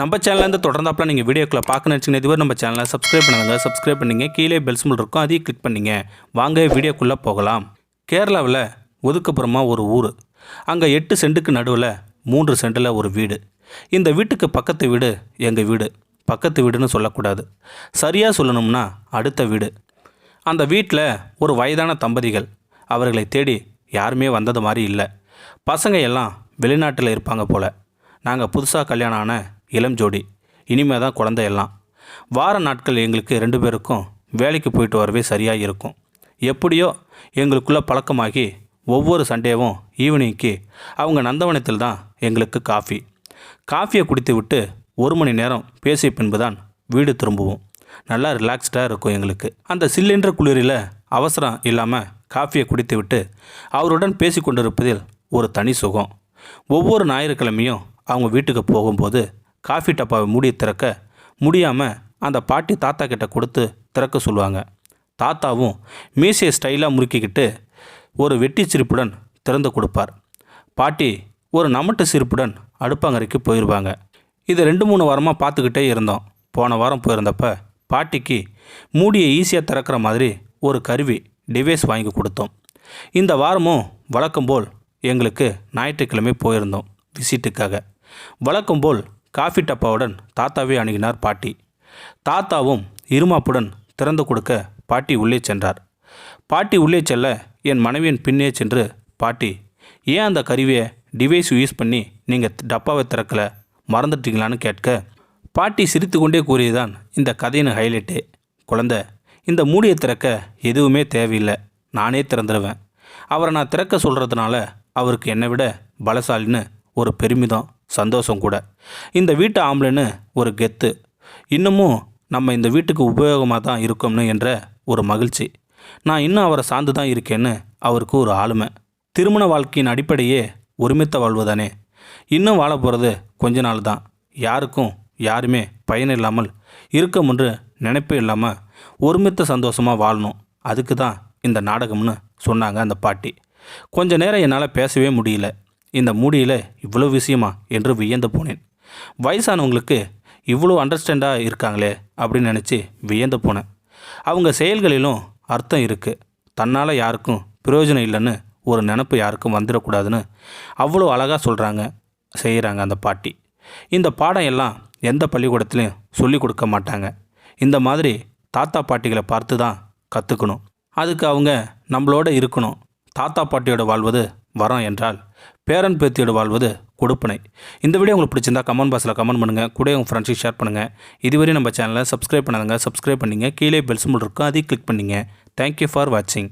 நம்ம சேனல்லேருந்து தொடர்ந்தாப்பில் நீங்கள் வீடியோக்களை பார்க்க வச்சுக்கோங்க இதுவரை நம்ம சேனலை சப்ஸ்கிரைப் பண்ணுங்க சப்ஸ்கிரைப் பண்ணிங்க. கீழே பெல்ஸ் சிம்பிள் இருக்கும். அதையும் கிளிக் பண்ணிங்க. வாங்க வீடியோக்குள்ளே போகலாம். கேரளாவில் ஒதுக்கப்புறமா ஒரு ஊர். அங்கே எட்டு சென்ட்டுக்கு நடுவில் மூன்று சென்ட்டில் ஒரு வீடு. இந்த வீட்டுக்கு பக்கத்து வீடு எங்கள் வீடு. பக்கத்து வீடுன்னு சொல்லக்கூடாது. சரியாக சொல்லணும்னா அடுத்த வீடு. அந்த வீட்டில் ஒரு வயதான தம்பதிகள். அவர்களை தேடி யாருமே வந்தது மாதிரி இல்லை. பசங்க எல்லாம் வெளிநாட்டில் இருப்பாங்க போல். நாங்கள் புதுசாக கல்யாணம் ஆன இளம் ஜோடி. இனிமே தான் குழந்தை எல்லாம். வார நாட்கள் எங்களுக்கு ரெண்டு பேருக்கும் வேலைக்கு போயிட்டு வரவே சரியாக இருக்கும். எப்படியோ எங்களுக்குள்ளே பழக்கமாகி ஒவ்வொரு சண்டேவும் ஈவினிங்க்கு அவங்க நந்தவனத்தில் தான் எங்களுக்கு காஃபி. காஃபியை குடித்து விட்டு ஒரு மணி நேரம் பேசிய பின்பு தான் வீடு திரும்புவோம். நல்லா ரிலாக்ஸ்டாக இருக்கும் எங்களுக்கு. அந்த சில்லென்ற குளிரில் அவசரம் இல்லாமல் காஃபியை குடித்து விட்டு அவருடன் பேசி கொண்டிருப்பதில் ஒரு தனி சுகம். ஒவ்வொரு ஞாயிற்றுக்கிழமையும் அவங்க வீட்டுக்கு போகும்போது காஃபி டப்பாவை மூடி திறக்க முடியாமல் அந்த பாட்டி தாத்தா கிட்ட கொடுத்து திறக்க சொல்லுவாங்க. தாத்தாவும் மீசையை ஸ்டைலாக முறுக்கிக்கிட்டு ஒரு வெட்டி சிரிப்புடன் திறந்து கொடுப்பார். பாட்டி ஒரு நமட்டு சிரிப்புடன் அடுப்பாங்கரைக்கு போயிடுவாங்க இதை ரெண்டு மூணு வாரமாக பார்த்துக்கிட்டே இருந்தோம். போன வாரம் போயிருந்தப்ப பாட்டிக்கு மூடியை ஈஸியாக திறக்கிற மாதிரி ஒரு கருவி டிவைஸ் வாங்கி கொடுத்தோம். இந்த வாரமும் வழக்கம் போல் எங்களுக்கு ஞாயிற்றுக்கிழமை போயிருந்தோம் விசிட்டுக்காக. வழக்கம் போல் காஃபி டப்பாவுடன் தாத்தாவே அணுகினார் பாட்டி. தாத்தாவும் இருமாப்புடன் திறந்து கொடுக்க பாட்டி உள்ளே சென்றார். பாட்டி உள்ளே செல்ல என் மனைவியின் பின்னே சென்று பாட்டி ஏன் அந்த கருவியை டிவைஸ் யூஸ் பண்ணி நீங்கள் டப்பாவை திறக்கல? மறந்துட்டீங்களான்னு கேட்க பாட்டி சிரித்துக்கொண்டே கூறியதான் இந்த கதையின் ஹைலைட்டே குழந்த இந்த மூடியை திறக்க எதுவுமே தேவையில்லை. நானே திறந்துடுவேன் அவரை நான் திறக்க சொல்கிறதுனால அவருக்கு என்னை விட பலசாலின்னு ஒரு பெருமிதம். சந்தோஷம் கூட. இந்த வீட்டு ஆம்பளைன்னு ஒரு கெத்து. இன்னமும் நம்ம இந்த வீட்டுக்கு உபயோகமாக தான் இருக்கோம்னு என்ற ஒரு மகிழ்ச்சி. நான் இன்னும் அவரை சார்ந்து தான் இருக்கேன்னு அவருக்கு ஒரு ஆளுமை. திருமண வாழ்க்கையின் அடிப்படையே ஒருமித்த வாழ்வுதானே. இன்னும் வாழ போகிறது கொஞ்ச நாள் தான். யாருக்கும் யாருமே பயன் இல்லாமல் இருக்கும் என்று நினைப்பே இல்லாமல் ஒருமித்த சந்தோஷமாக வாழணும். அதுக்கு தான் இந்த நாடகம்னு சொன்னாங்க அந்த பாட்டி. கொஞ்ச நேரம் என்னால் பேசவே முடியல. இந்த மூடியில் இவ்வளோ விஷயமா என்று வியந்து போனேன். வயசானவங்களுக்கு இவ்வளோ அண்டர்ஸ்டாண்டாக இருக்காங்களே அப்படின்னு நினச்சி வியந்து போனேன். அவங்க செயல்களிலும் அர்த்தம் இருக்குது தன்னால் யாருக்கும் பிரயோஜனம் இல்லைன்னு ஒரு நினப்பு யாருக்கும் வந்துடக்கூடாதுன்னு அவ்வளோ அழகாக சொல்கிறாங்க செய்கிறாங்க அந்த பாட்டி. இந்த பாடம் எல்லாம் எந்த பள்ளிக்கூடத்துலையும் சொல்லி கொடுக்க மாட்டாங்க. இந்த மாதிரி தாத்தா பாட்டிகளை பார்த்து தான் கற்றுக்கணும் அதுக்கு அவங்க நம்மளோட இருக்கணும். தாத்தா பாட்டியோட வாழ்வது வரோம் என்றால் பேரன் பேத்தியோடு வாழ்வது கொடுப்பனை. இந்த வீடியோ உங்களுக்கு பிடிச்சிருந்தா கமெண்ட் பாக்ஸில் கமெண்ட் பண்ணுங்கள் கூட உங்கள் ஃப்ரெண்ட்ஸுக்கு ஷேர் பண்ணுங்கள் இதுவரை நம்ம சேனலை சப்ஸ்கிரைப் பண்ணாதுங்க சப்ஸ்கிரைப் பண்ணிங்க. கீழே பெல் சிம்பிள் இருக்கும். அதையும் கிளிக் பண்ணிங்க. தேங்க்யூ ஃபார் வாட்சிங்